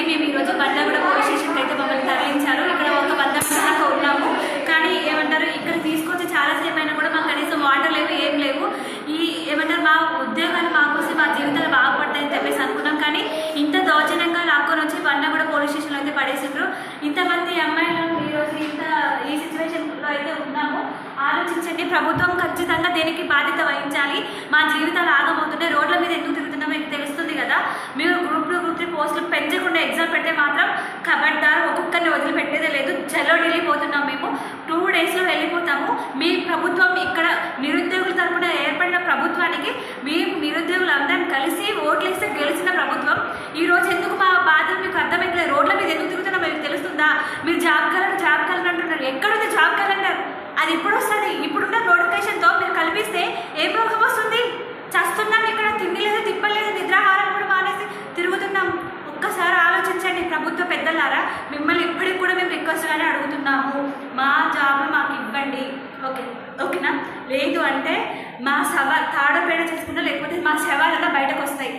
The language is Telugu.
నుండి మేము ఈరోజు బండ్లగూడ పోలీస్ స్టేషన్కి అయితే మమ్మల్ని తరలించారు. ఇక్కడ ఒక వంద దాకా ఉన్నాము. కానీ ఏమంటారు ఇక్కడ తీసుకొచ్చి చాలాసేపు అయినా కూడా మాకు కనీసం వాటర్ లేవు ఏం లేవు. ఈ ఏమంటారు మా ఉద్యోగాలు మాకోసం మా జీవితాలు బాగుపడతాయని చెప్పేసి అనుకున్నాం. కానీ ఇంత దౌర్జన్యంగా లాక్కొని వచ్చి బండ్లగూడ పోలీస్ స్టేషన్లో అయితే పడేసిండ్రు. ఇంతమంది అమ్మాయిలు ఈరోజు ఇంత ఈ సిచ్యువేషన్లో అయితే ఉన్నాము. ఆలోచించండి ప్రభుత్వం ఖచ్చితంగా దేనికి బాధ్యత వహించాలి. మా జీవితాలు ఆగమవుతుంటే రోడ్ల మీద ఎందుకు తిరుగుతున్నామో మీకు తెలుసు? మీరు గ్రూప్ టూ గ్రూప్ త్రీ పోస్టులు పెంచకుండా ఎగ్జామ్ పెడితే మాత్రం ఖబర్దార్ ఒక్కొక్కరిని వదిలిపెట్టేదే లేదు. జలో వెళ్ళిపోతున్నాం మేము. టూ డేస్లో వెళ్ళిపోతాము. మీ ప్రభుత్వం ఇక్కడ నిరుద్యోగుల తరపున ఏర్పడిన ప్రభుత్వానికి మీ నిరుద్యోగులు అందరం కలిసి ఓట్లేస్తే గెలిచిన ప్రభుత్వం. ఈ రోజు ఎందుకు మా బాధలు మీకు అర్థమైతే రోడ్ల మీద ఎందుకు తిరుగుతున్నా? మీకు తెలుస్తుందా? మీరు జాబ్ కలర్ జాబ్ కలర్ అంటున్నారు. ఎక్కడుంది జాబ్ కలర్ అది ఇప్పుడు వస్తుంది? ఇప్పుడున్న నోటిఫికేషన్తో మీరు కల్పిస్తే ఏ ప్రోగ్రామ్ వస్తుంది చస్తున్నాం ఇక్కడ తిండి లేదు తిప్పలేదు నిద్రాహారం కూడా మానేసి తిరుగుతున్నాం. ఒక్కసారి ఆలోచించండి ప్రభుత్వ పెద్దలారా మిమ్మల్ని ఇప్పటికి కూడా మేము రిక్వెస్ట్గానే అడుగుతున్నాము. మా జాబ్లు మాకు ఇవ్వండి. ఓకే ఓకేనా? లేదు అంటే మా సవ తాడపేడ చేసుకుంటా లేకపోతే మా శవాలన్నా బయటకు వస్తాయి